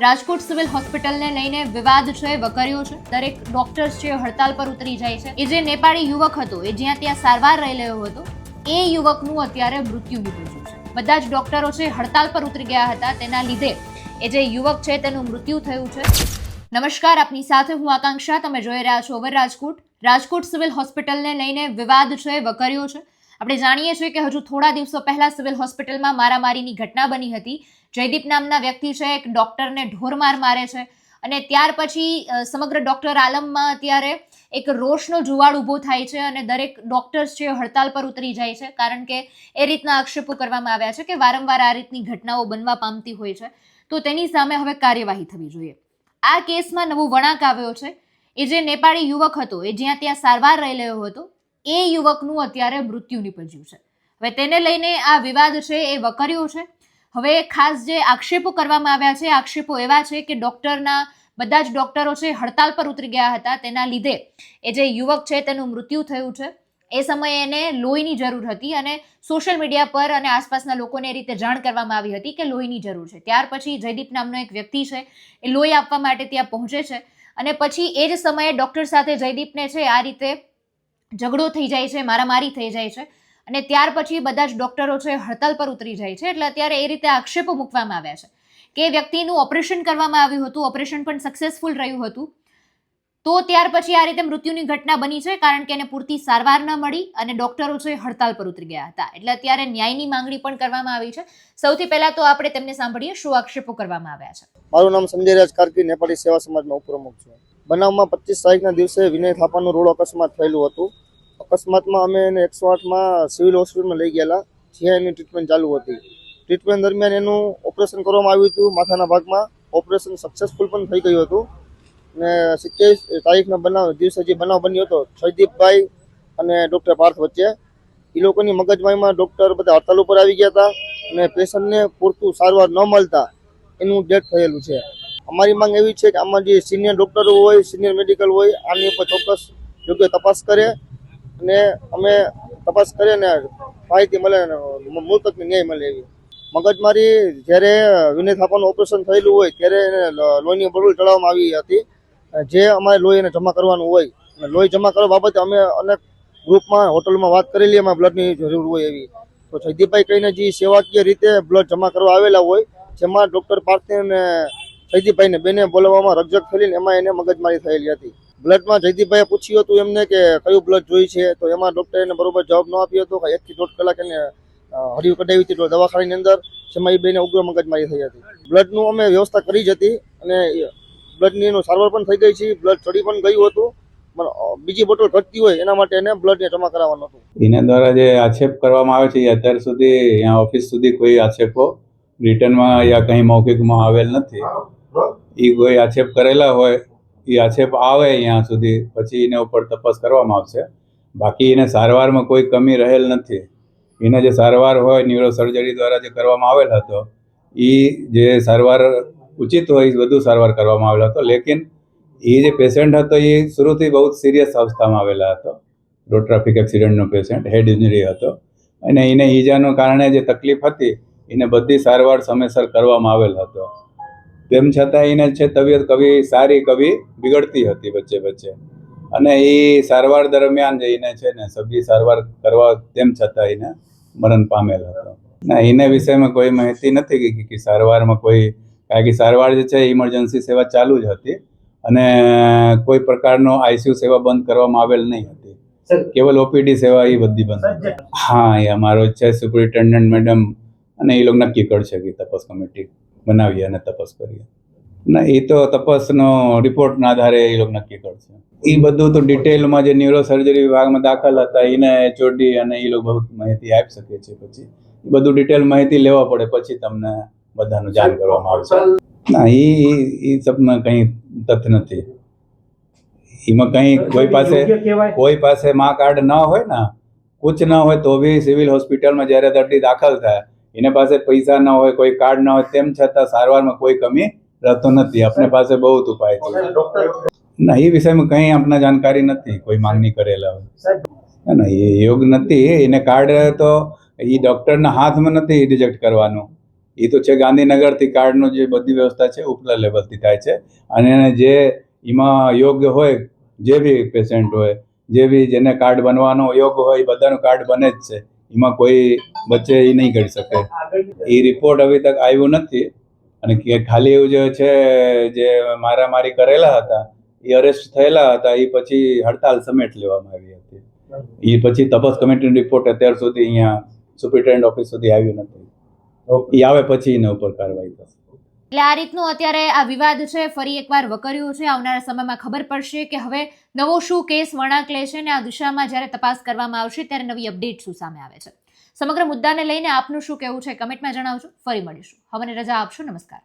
Rajkot civil હોસ્પિટલને લઈને વિવાદ છે વકર્યો છે. દરેક ડોક્ટર્સ છે, હડતાલ પર ઉતરી જાય છે. એ જે નેપાળી યુવક હતો, એ જ્યાં ત્યાં સારવાર રહી રહ્યો હતો, એ યુવકનું અત્યારે મૃત્યુ નીપજ્યું છે. બધા જ ડોક્ટરો છે, હડતાલ પર ઉતરી ગયા હતા. તેના લીધે એ જે યુવક છે, તેનું મૃત્યુ થયું છે. નમસ્કાર, આપની સાથે હું આકાંક્ષા. તમે જોઈ રહ્યા છો ઓવર રાજકોટ. રાજકોટ સિવિલ હોસ્પિટલને લઈને વિવાદ છે વકર્યો છે. આપણે જાણીએ છીએ કે હજુ થોડા દિવસો પહેલા સિવિલ હોસ્પિટલમાં મારામારીની ઘટના બની હતી. જયદીપ નામના વ્યક્તિ છે, એક ડોક્ટરને ઢોરમાર મારે છે અને ત્યાર પછી સમગ્ર ડોક્ટર આલમમાં અત્યારે એક રોષનો જુવાળ ઊભો થાય છે અને દરેક ડોક્ટર્સ છે હડતાલ પર ઉતરી જાય છે કારણ કે એ રીતના આક્ષેપો કરવામાં આવ્યા છે કે વારંવાર આ રીતની ઘટનાઓ બનવા પામતી હોય છે. તો તેની સામે હવે કાર્યવાહી થવી જોઈએ. આ કેસમાં નવો વળાંક આવ્યો છે. એ જે નેપાળી યુવક હતો, એ જ્યાં ત્યાં સારવાર રહી રહ્યો હતો એ યુવકનું અત્યારે મૃત્યુ નીપજ્યું છે. હવે તેને લઈને આ વિવાદ છે એ વકર્યો છે. હવે ખાસ જે આક્ષેપો કરવામાં આવ્યા છે, આક્ષેપો એવા છે કે ડૉક્ટરના બધા જ ડૉક્ટરો છે હડતાલ પર ઉતરી ગયા હતા. તેના લીધે એ જે યુવક છે તેનું મૃત્યુ થયું છે. એ સમયે એને લોહીની જરૂર હતી અને સોશિયલ મીડિયા પર અને આસપાસના લોકોને એ રીતે જાણ કરવામાં આવી હતી કે લોહીની જરૂર છે. ત્યાર પછી જયદીપ નામનો એક વ્યક્તિ છે, એ લોહી આપવા માટે ત્યાં પહોંચે છે અને પછી એ જ સમયે ડૉક્ટર સાથે જયદીપને છે આ રીતે ઝઘડો થઈ જાય છે, મારામારી થઈ જાય છે અને ત્યાર પછી બધા જ ડૉક્ટરો છે હડતાલ પર ઉતરી જાય છે. એટલે અત્યારે એ રીતે આક્ષેપો મૂકવામાં આવ્યા છે કે વ્યક્તિનું ઓપરેશન કરવામાં આવ્યું હતું, ઓપરેશન પણ સક્સેસફુલ રહ્યું હતું. તો ત્યાર પછી આ રીતે મૃત્યુની ઘટના બની છે કારણ કે એને પૂરતી સારવાર ન મળી અને ડોક્ટરો છે હડતાલ પર ઉતરી ગયા હતા. એટલે અત્યારે ન્યાયની માંગણી પણ કરવામાં આવી છે. સૌથી પહેલા તો આપણે તેમને સાંભળીએ શું આક્ષેપો કરવામાં આવ્યા છે. મારું નામ સંજય રાજ કાર્કી નેપાળી સેવા સમાજનો ઉપપ્રમુખ છું. બનાવમાં પચીસ તારીખના દિવસે વિનય થાપાનું રોડ અકસ્માત થયેલું હતું. અકસ્માતમાં અમે એને એકસો આઠમાં સિવિલ હોસ્પિટલમાં લઈ ગયેલા. જ્યાં એની ટ્રીટમેન્ટ ચાલુ હતી. ટ્રીટમેન્ટ દરમિયાન એનું ઓપરેશન કરવામાં આવ્યું હતું માથાના ભાગમાં. ઓપરેશન સક્સેસફુલ પણ થઈ ગયું હતું. ને સિત્તેર તારીખના બનાવ, દિવસે જે બનાવ બન્યો હતો, જયદીપભાઈ અને ડૉક્ટર પાર્થ વચ્ચે એ લોકોની મગજમારીમાં ડૉક્ટર બધા હડતાલ ઉપર આવી ગયા હતા અને પેશન્ટને પૂરતું સારવાર ન મળતા એનું ડેથ થયેલું છે. અમારી માંગ એવી છે કે આમાં જે સિનિયર ડૉક્ટરો હોય સિનિયર મેડિકલ હોય, આની ઉપર ચોક્કસ યોગ્ય તપાસ કરે અને અમે તપાસ કરીને માહિતી મળે મૃતકને ન્યાય મળે એવી. મગજમારી જ્યારે વિનય થાપાનું ઓપરેશન થયેલું હોય, ત્યારે એને લોહીની બરોલ ચડાવવામાં આવી હતી. જે અમારે લોહી એને જમા કરવાનું હોય, અને લોહી જમા કરવા બાબતે અમે અનેક ગ્રુપમાં, હોટલમાં વાત કરેલી, એમાં બ્લડની જરૂર હોય એવી. તો જયદીપભાઈ કહીને જે સેવાકીય રીતે બ્લડ જમા કરવા આવેલા હોય, જેમાં ડૉક્ટર પાર્થિવ અને જયદીપભાઈને બેને બોલાવવામાં રકઝક થયેલી ને એમાં એને મગજમારી થયેલી હતી. બ્લડમાં જયદીપભાઈએ પૂછ્યું હતું એમને કે કયું બ્લડ જોઈ છે, તો એમાં ડૉક્ટરે એને બરોબર જવાબ ન આપ્યો હતો. કે એકથી દોઢ કલાક એને હરિયું કઢાવી હતી તો દવાખાનાની અંદર, જેમાં એ બેને ઉગ્ર મગજમારી થઈ હતી. બ્લડનું અમે વ્યવસ્થા કરી જ હતી અને બ્લડ બ્લડની એનું સારવાર પણ થઈ ગઈ છે. બ્લડ ચડી પણ ગયું હતું બીજી બોટલ ઘટતી હોય એના માટે એને બ્લડને જમા કરાવવાનું હતું. એના દ્વારા જે આક્ષેપ કરવામાં આવે છે અત્યાર સુધી ઓફિસ સુધી કોઈ આક્ષેપો રિટર્નમાં યા કંઈ મૌખિકમાં આવેલ નથી. એ કોઈ આક્ષેપ કરેલા હોય એ આક્ષેપ આવે અહીંયા સુધી. પછી એના ઉપર તપાસ કરવામાં આવશે. બાકી એને સારવારમાં કોઈ કમી રહેલ નથી. એને જે સારવાર હોય, ન્યુરો સર્જરી દ્વારા જે કરવામાં આવેલ હતો એ જે સારવાર ઉચિત હોય એ બધું સારવાર કરવામાં આવેલો હતો. લેકિન એ જે પેશન્ટ હતો એ શરૂથી બહુ સિરિયસ અવસ્થામાં આવેલા હતો. રોડ ટ્રાફિક એક્સિડન્ટનો પેશન્ટ હેડ ઇન્જરી હતો. અને એને ઈજાનું કારણે જે તકલીફ હતી, એને બધી સારવાર સમયસર કરવામાં આવેલ હતો. તેમ છતાં એને છે તબિયત કવિ સારી કવિ બિગડતી હતી વચ્ચે વચ્ચે. અને એ સારવાર દરમિયાન જઈને છે ને સભી સારવાર કરવા તેમ છતાં એને મરણ પામેલ હતો. ના એના વિષયમાં કોઈ માહિતી નથી કે- કે સારવારમાં કોઈ કારણ કે સારવાર જે છે ઇમરજન્સી સેવા ચાલુ જ હતી અને કોઈ પ્રકારનો આઈસીયુ સેવા બંધ કરવામાં આવેલ નહીં હતી. કેવલ ઓપીડી સેવા એ બધી બંધ હા એ અમારો છે સુપરિન્ટેન્ડન્ટ મેડમ અને એ લોકો નક્કી કરશે કે તપાસ કમિટી બનાવીએ અને તપાસ કરીએ. ના, એ તો તપાસનો રિપોર્ટના આધારે એ લોકો નક્કી કરશે. એ બધું તો ડિટેલમાં જે ન્યુરો સર્જરી વિભાગમાં દાખલ હતા, એને ચોડી અને એ લોકો બહુ માહિતી આપી શકે છે પછી. બધું ડિટેલ માહિતી લેવા પડે પછી તમને બધાનું જાણ કરવામાં આવશે ના, એ એ સબમાં કંઈ તથ્ય નથી. એમાં કંઈ કોઈ પાસે કોઈ પાસે માં કાર્ડ ન હોય ને, કુછ ન હોય તો બી સિવિલ હોસ્પિટલમાં જ્યારે દર્દી દાખલ થાય એને પાસે પૈસા ન હોય કોઈ કાર્ડ ન હોય તેમ છતાં સારવારમાં કોઈ કમી રહેતો નથી. આપણે પાસે બહુ જ ઉપાય છે. ના એ વિષયમાં કંઈ આપને જાણકારી નથી કોઈ માંગણી કરેલા હોય. ના, ના એ યોગ નથી. એને કાર્ડ તો એ ડૉક્ટરના હાથમાં નથી રિજેક્ટ કરવાનું. એ તો છે ગાંધીનગરથી કાર્ડનું જે બધી વ્યવસ્થા છે ઉપલા લેવલથી થાય છે. અને એને જે એમાં યોગ્ય હોય જે બી પેશન્ટ હોય જે બી જેને કાર્ડ બનવાનો યોગ હોય એ બધાનું કાર્ડ બને જ છે. એમાં કોઈ વચ્ચે એ નહીં કરી શકે. એ રિપોર્ટ હવે તક આવ્યો નથી. અને કે ખાલી એવું જે છે જે મારામારી કરેલા હતા એ અરેસ્ટ થયેલા હતા એ પછી હડતાલ સમેટ લેવામાં આવી હતી. એ પછી તપાસ કમિટીનો રિપોર્ટ અત્યાર સુધી અહીંયા સુપ્રિન્ટેન્ડન્ટ ઓફિસ સુધી આવ્યું નથી. એ આવે પછી એના ઉપર કાર્યવાહી થશે. એટલે આ રીતનું અત્યારે આ વિવાદ છે, ફરી એકવાર વકર્યો છે. આવનારા સમયમાં ખબર પડશે કે હવે નવો શું કેસ વળાંક લે છે અને આ દિશામાં જ્યારે તપાસ કરવામાં આવશે ત્યારે નવી અપડેટ શું સામે આવે છે. સમગ્ર મુદ્દાને લઈને આપનું શું કહેવું છે કમેન્ટમાં જણાવજો. ફરી મળીશું. હવે રજા આપશો. નમસ્કાર.